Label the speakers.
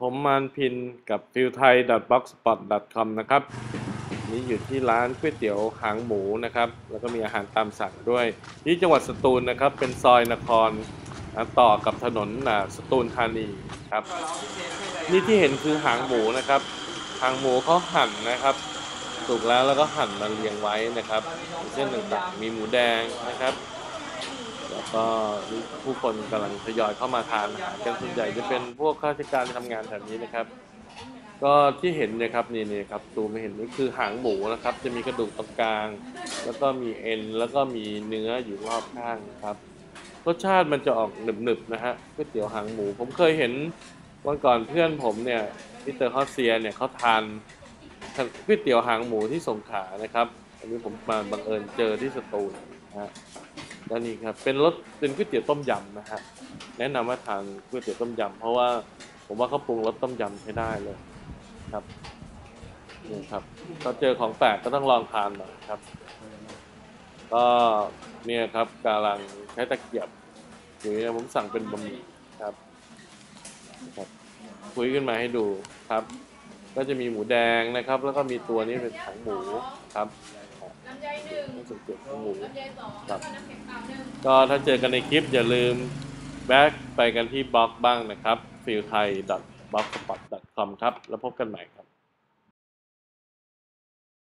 Speaker 1: ผมมานพินกับฟิลไทย .blogspot com นะครับนี่อยู่ที่ร้านก๋วยเตี๋ยวหางหมูนะครับ แล้วก็มีอาหารตามสั่งด้วย ที่จังหวัดสตูลนะครับ เป็นซอยนครต่อกับถนนสตูลธานีครับ นี่ที่เห็นคือหางหมูนะครับ หางหมูเขาหั่นนะครับสุกแล้วแล้วก็หั่นมาเรียงไว้นะครับเช่นต่างๆ มีหมูแดงนะครับ แล้วก็ผู้คนกำลังทยอยเข้ามาทานอาหารกันส่วนใหญ่จะเป็นพวกข้าราชการทำงานแถวนี้นะครับ ก็ที่เห็นนะครับนี่นี่ครับตูไม่เห็นนี่คือหางหมูนะครับ จะมีกระดูกตรงกลาง แล้วก็มีเอ็นแล้วก็มีเนื้ออยู่รอบข้างนะครับรสชาติมันจะออกหนึบๆนะฮะก๋วยเตี๋ยวหางหมู ผมเคยเห็นวันก่อนเพื่อนผมเนี่ยมิสเตอร์ฮอสเซียเนี่ยเขาทานก๋วยเตี๋ยวหางหมูที่สงขลานะครับ อันนี้ผมมาบังเอิญเจอที่สตูล ฮะแล้วนี่ครับเป็นรสเป็นก๋วยเตี๋ยวต้มยำนะฮะแนะนำว่าทานก๋วยเตี๋ยวต้มยำเพราะว่าผมว่าเขาปรุงรสต้มยำใช้ได้เลยครับนี่ครับก็เจอของแปลกก็ต้องลองทานหน่อยครับ ก็เนี่ยครับกำลังใช้ตะเกียบอยู่เนี่ยผมสั่งเป็นบะหมี่ครับครับคุยขึ้นมาให้ดูครับ ก็จะมีหมูแดงนะครับ แล้วก็มีตัวนี้เป็นหางหมูครับ
Speaker 2: ลำไยหนึ่ง
Speaker 1: ต้องสังเกตของหมู
Speaker 2: ลำไยสอง
Speaker 1: ครั
Speaker 2: แล้ว
Speaker 1: บ
Speaker 2: ก็น้ำแข็งเปล่าหนึ่ง
Speaker 1: ก็ถ้าเจอกันในคลิปอย่าลืมแบ็กไปกันที่บล็อกบ้างนะครับ f e e l t h a i b l o g s p o t c o m ครับ แล้วพบกันใหม่